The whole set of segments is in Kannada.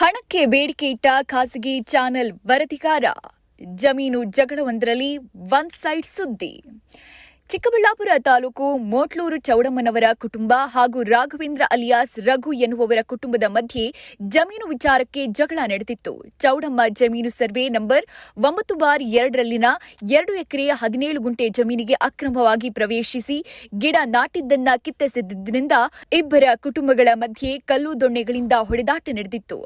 ಹಣಕ್ಕೆ ಬೇಡಿಕೆ ಇಟ್ಟ ಖಾಸಗಿ ಚಾನೆಲ್ ವರದಿಗಾರ. ಜಮೀನು ಜಗಳವೊಂದರಲ್ಲಿ ಒನ್ ಸೈಡ್ ಸುದ್ದಿ. ಚಿಕ್ಕಬಳ್ಳಾಪುರ ತಾಲೂಕು ಮೋಟ್ಲೂರು ಚೌಡಮ್ಮನವರ ಕುಟುಂಬ ಹಾಗೂ ರಾಘವೇಂದ್ರ ಅಲಿಯಾಸ್ ರಘು ಎನ್ನುವವರ ಕುಟುಂಬದ ಮಧ್ಯೆ ಜಮೀನು ವಿಚಾರಕ್ಕೆ ಜಗಳ ನಡೆದಿತ್ತು. ಚೌಡಮ್ಮ ಜಮೀನು ಸರ್ವೆ ನಂಬರ್ ಒಂಬತ್ತು ಬಾರ್ ಎರಡರಲ್ಲಿನ ಎರಡು ಎಕರೆ ಹದಿನೇಳು ಗುಂಟೆ ಜಮೀನಿಗೆ ಅಕ್ರಮವಾಗಿ ಪ್ರವೇಶಿಸಿ ಗಿಡ ನಾಟಿದ್ದನ್ನ ಕಿತ್ತೆಸೆದಿದ್ದರಿಂದ ಇಬ್ಬರ ಕುಟುಂಬಗಳ ಮಧ್ಯೆ ಕಲ್ಲು ದೊಣ್ಣೆಗಳಿಂದ ಹೊಡೆದಾಟ ನಡೆದಿತ್ತು.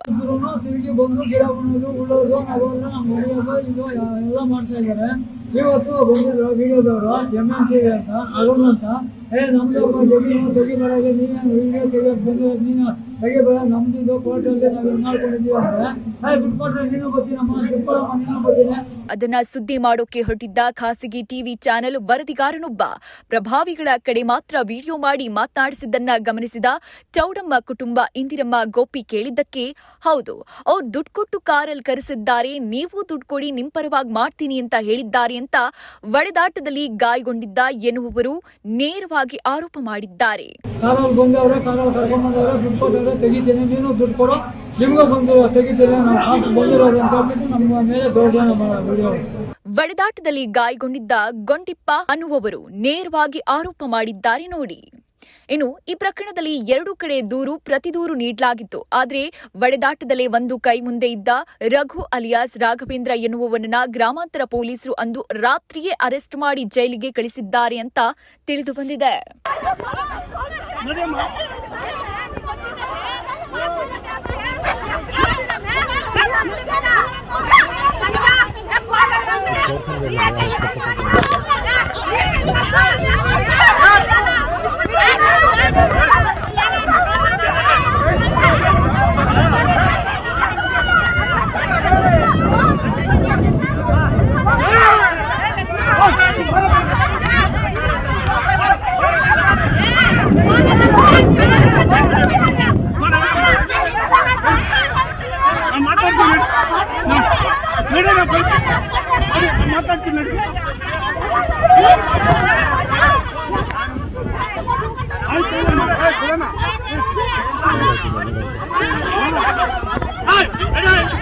ಇದ್ರು ತಿರುಗಿ ಬಂದು ಗಿಡ ಉಣ್ಣೋದು ಉಳ್ಳೋದು ಅವೆಲ್ಲ ನಮ್ಮ ಮನೆಯವರು ಇದು ಎಲ್ಲ ಮಾಡ್ತಾ ಇದ್ದಾರೆ ಇವತ್ತು ಬಂದಿದ್ರು ವಿಡಿಯೋದವರು ಎಮ್ ಎನ್ ಟಿ ವಿ ಅಂತ ಅರುಣ್ ಅಂತ ಏ ಜಮೀನು ತೆಗಿಬಾರದು ನೀನು ಬಂದು, ನೀನು ಕೋರ್ಟಲ್ಲಿ ನಾವು ಮಾಡ್ಕೊಂಡಿದ್ದೀವಿ ಅದನ್ನ ಸುದ್ದಿ ಮಾಡೋಕೆ ಹೊರಟಿದ್ದ ಖಾಸಗಿ ಟಿವಿ ಚಾನೆಲ್ ವರದಿಗಾರನೊಬ್ಬ. ಪ್ರಭಾವಿಗಳ ಕಡೆ ಮಾತ್ರ ವಿಡಿಯೋ ಮಾಡಿ ಮಾತನಾಡಿಸಿದ್ದನ್ನ ಗಮನಿಸಿದ ಚೌಡಮ್ಮ ಕುಟುಂಬ ಇಂದಿರಮ್ಮ ಗೋಪಿ ಕೇಳಿದ್ದಕ್ಕೆ, ಹೌದು, ಅವ್ರು ದುಡ್ಡು ಕೊಟ್ಟು ಕಾರಲ್ಲಿ ಕರೆಸಿದ್ದಾರೆ, ನೀವು ದುಡ್ಡು ಕೊಡಿ, ನಿಮ್ ಪರವಾಗಿ ಮಾಡ್ತೀನಿ ಅಂತ ಹೇಳಿದ್ದಾರೆ ಅಂತ ಒಡೆದಾಟದಲ್ಲಿ ಗಾಯಗೊಂಡಿದ್ದ ಎನ್ನುವವರು ನೇರವಾಗಿ ಆರೋಪ ಮಾಡಿದ್ದಾರೆ. ಒಡೆದಾಟದಲ್ಲಿ ಗಾಯಗೊಂಡಿದ್ದ ಗೊಂಡಿಪ್ಪ ಅನ್ನುವವರು ನೇರವಾಗಿ ಆರೋಪ ಮಾಡಿದ್ದಾರೆ ನೋಡಿ. ಇನ್ನು ಈ ಪ್ರಕರಣದಲ್ಲಿ ಎರಡೂ ಕಡೆ ದೂರು ಪ್ರತಿ ದೂರು ನೀಡಲಾಗಿತ್ತು. ಆದರೆ ಒಡೆದಾಟದಲ್ಲಿ ಒಂದು ಕೈ ಮುಂದೆ ಇದ್ದ ರಘು ಅಲಿಯಾಸ್ ರಾಘವೇಂದ್ರ ಎನ್ನುವವನನ್ನ ಗ್ರಾಮಾಂತರ ಪೊಲೀಸರು ಅಂದು ರಾತ್ರಿಯೇ ಅರೆಸ್ಟ್ ಮಾಡಿ ಜೈಲಿಗೆ ಕಳಿಸಿದ್ದಾರೆ ಅಂತ ತಿಳಿದು ಬಂದಿದೆ. ಮಾತಾಡ್ತೀನಿ ಆಯ್ತು